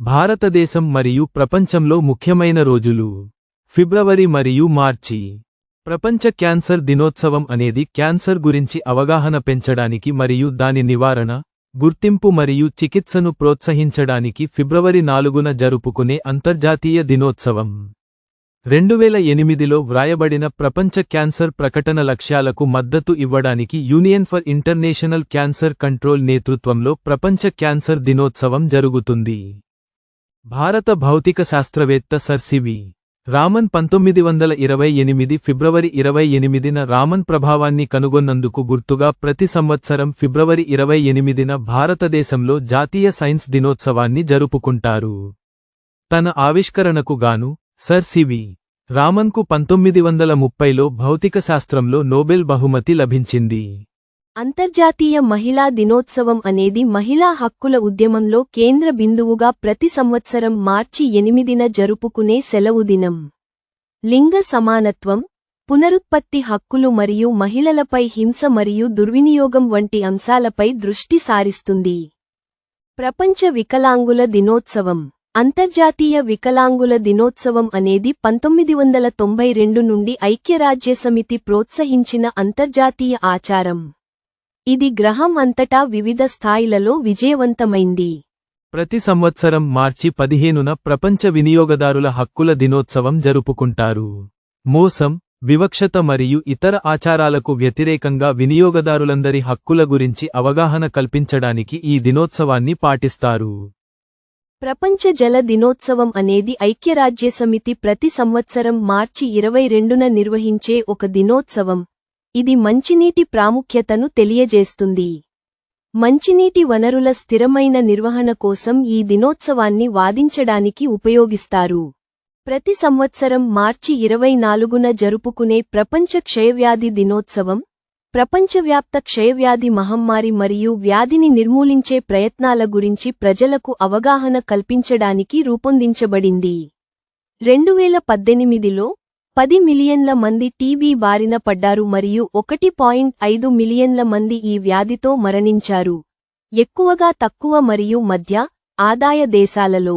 భారతదేశం మరియు ప్రపంచంలో ముఖ్యమైన రోజులు ఫిబ్రవరి మరియు మార్చి. ప్రపంచ క్యాన్సర్ దినోత్సవం అనేది క్యాన్సర్ గురించి అవగాహన పెంచడానికి మరియు దాని నివారణ గుర్తింపు మరియు చికిత్సను ప్రోత్సహించడానికి ఫిబ్రవరి నాలుగున జరుపుకునే అంతర్జాతీయ దినోత్సవం. రెండువేల ఎనిమిదిలో వ్రాయబడిన ప్రపంచ క్యాన్సర్ ప్రకటన లక్ష్యాలకు మద్దతు ఇవ్వడానికి Union for International Cancer Control నేతృత్వంలో ప్రపంచ క్యాన్సర్ దినోత్సవం జరుగుతుంది. భారత భౌతిక శాస్త్రవేత్త సర్ సివి రామన్ పంతొమ్మిది వందల ఇరవై ఎనిమిది ఫిబ్రవరి ఇరవై ఎనిమిదిన రామన్ ప్రభావాన్ని కనుగొన్నందుకు గుర్తుగా ప్రతి సంవత్సరం ఫిబ్రవరి ఇరవై ఎనిమిదిన భారతదేశంలో జాతీయ సైన్స్ దినోత్సవాన్ని జరుపుకుంటారు. తన ఆవిష్కరణకు గాను సర్ సివి రామన్కు పంతొమ్మిది వందల ముప్పైలో భౌతిక శాస్త్రంలో నోబెల్ బహుమతి లభించింది. అంతర్జాతీయ మహిళా దినోత్సవం అనేది మహిళా హక్కుల ఉద్యమంలో కేంద్ర బిందువుగా ప్రతి సంవత్సరం మార్చి ఎనిమిదిన జరుపుకునే సెలవు దినం. లింగ సమానత్వం పునరుత్పత్తి హక్కులు మరియు మహిళలపై హింస మరియు దుర్వినియోగం వంటి అంశాలపై దృష్టి సారిస్తుంది. ప్రపంచ వికలాంగుల దినోత్సవం. అంతర్జాతీయ వికలాంగుల దినోత్సవం అనేది పంతొమ్మిది వందల తొంభై రెండు నుండి ఐక్యరాజ్యసమితి ప్రోత్సహించిన అంతర్జాతీయ ఆచారం. ఇది గ్రహం అంతటా వివిధ స్థాయిలలో విజయవంతమైంది. ప్రతి సంవత్సరం మార్చి పదిహేనున ప్రపంచ వినియోగదారుల హక్కుల దినోత్సవం జరుపుకుంటారు. మోసం వివక్షత మరియు ఇతర ఆచారాలకు వ్యతిరేకంగా వినియోగదారులందరి హక్కుల గురించి అవగాహన కల్పించడానికి ఈ దినోత్సవాన్ని పాటిస్తారు. ప్రపంచ జల దినోత్సవం అనేది ఐక్యరాజ్యసమితి ప్రతి సంవత్సరం మార్చి ఇరవై రెండున నిర్వహించే ఒక దినోత్సవం. ఇది మంచినీటి ప్రాముఖ్యతను తెలియజేస్తుంది. మంచినీటి వనరుల స్థిరమైన నిర్వహణ కోసం ఈ దినోత్సవాన్ని వాదించడానికి ఉపయోగిస్తారు. ప్రతి సంవత్సరం మార్చి ఇరవై నాలుగున జరుపుకునే ప్రపంచ క్షయవ్యాధి దినోత్సవం ప్రపంచవ్యాప్త క్షయవ్యాధి మహమ్మారి మరియు వ్యాధిని నిర్మూలించే ప్రయత్నాల గురించి ప్రజలకు అవగాహన కల్పించడానికి రూపొందించబడింది. రెండువేల పద్దెనిమిదిలో పది మిలియన్ల మంది టీబీ బారిన పడ్డారు మరియు ఒకటి పాయింట్ ఐదు మిలియన్ల మంది ఈ వ్యాధితో మరణించారు. ఎక్కువగా తక్కువ మరియు మధ్య ఆదాయ దేశాలలో